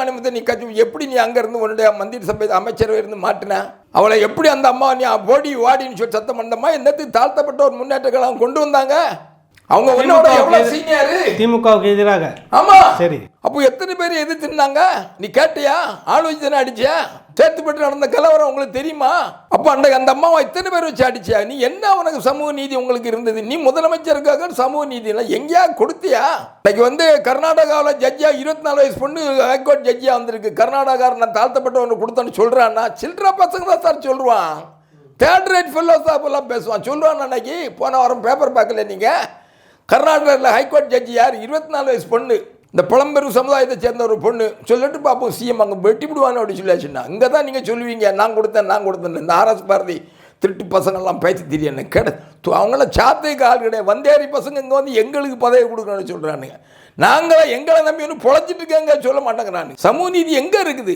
சிவானிமத்தை நீ கட்சி எப்படி நீ அங்கேருந்து உன்னுடைய மந்திரி சபை அமைச்சரவை இருந்து மாட்டின? அவளை எப்படி அந்த அம்மா நீ போடி வாடின்னு சொல்லி சத்தம் பண்ணமா என்னத்துக்கு தாழ்த்தப்பட்ட ஒரு முன்னேற்றங்களை கொண்டு வந்தாங்க? அவங்க உன்னோட எவ்வளவு சீனியரு? திமுகவுக்கு எதிராக. ஆமா. சரி. அப்போ எத்தனை பேர் எதிர்த்துனாங்க நீ கேட்டியா? ஆலோசி தானே அடிச்சியா? சேத்துப்பட்டு நடந்த கலவரம் உங்களுக்கு தெரியுமா? அப்போ அந்த அந்த அம்மாவை எத்தனை பேர் வச்சு அடிச்சியா? நீ என்ன உனக்கு சமூக நீதி உங்களுக்கு இருந்தது? நீ முதலமைச்சருக்காக சமூக நீதி இல்லை. எங்கேயா கொடுத்தியா? இன்னைக்கு வந்து கர்நாடகாவில் ஜட்ஜியா இருபத்தி நாலு வயசு பொண்ணு ஹைகோர்ட் ஜட்ஜியா வந்திருக்கு. கர்நாடகா நான் தாழ்த்தப்பட்டவனு கொடுத்தேன்னு சொல்றான்னா சில்லற பசங்க தான் சார் சொல்லுவான். தேர்ட் ரேட் ஃபெல்லோஸ் எல்லாம் பேசுவான். சொல்லுவான் அன்னைக்கு போன வாரம் பேப்பர் பார்க்கல நீங்கள் கர்நாடகாவில் ஹைகோர்ட் ஜட்ஜி யார்? இருபத்தி நாலு வயசு பொண்ணு. இந்த புலம்பெரும் சமுதாயத்தை சேர்ந்த ஒரு பொண்ணு. சொல்லிட்டு பார்ப்போம் சிஎம் அங்கே வெட்டி விடுவான்னு அப்படி சொல்லியாச்சுன்னா அங்கே தான் நீங்கள் சொல்லுவீங்க நான் கொடுத்தேன் நான் கொடுத்தேன். இந்த ஆர்எஸ் பாரதி திருட்டு பசங்கள்லாம் பேச்சு தெரியணும் கெட. அவங்களாம் சாத்தைக்கு ஆள் கிடையாது. வந்தேரி பசங்க இங்கே வந்து எங்களுக்கு பதவி கொடுக்கணும்னு சொல்கிறானுங்க நாங்களே எங்களை நம்பி ஒன்று பொழைச்சிட்டு இருக்கேங்க சொல்ல மாட்டேங்கிறானு சமூக நீதி எங்கே இருக்குது?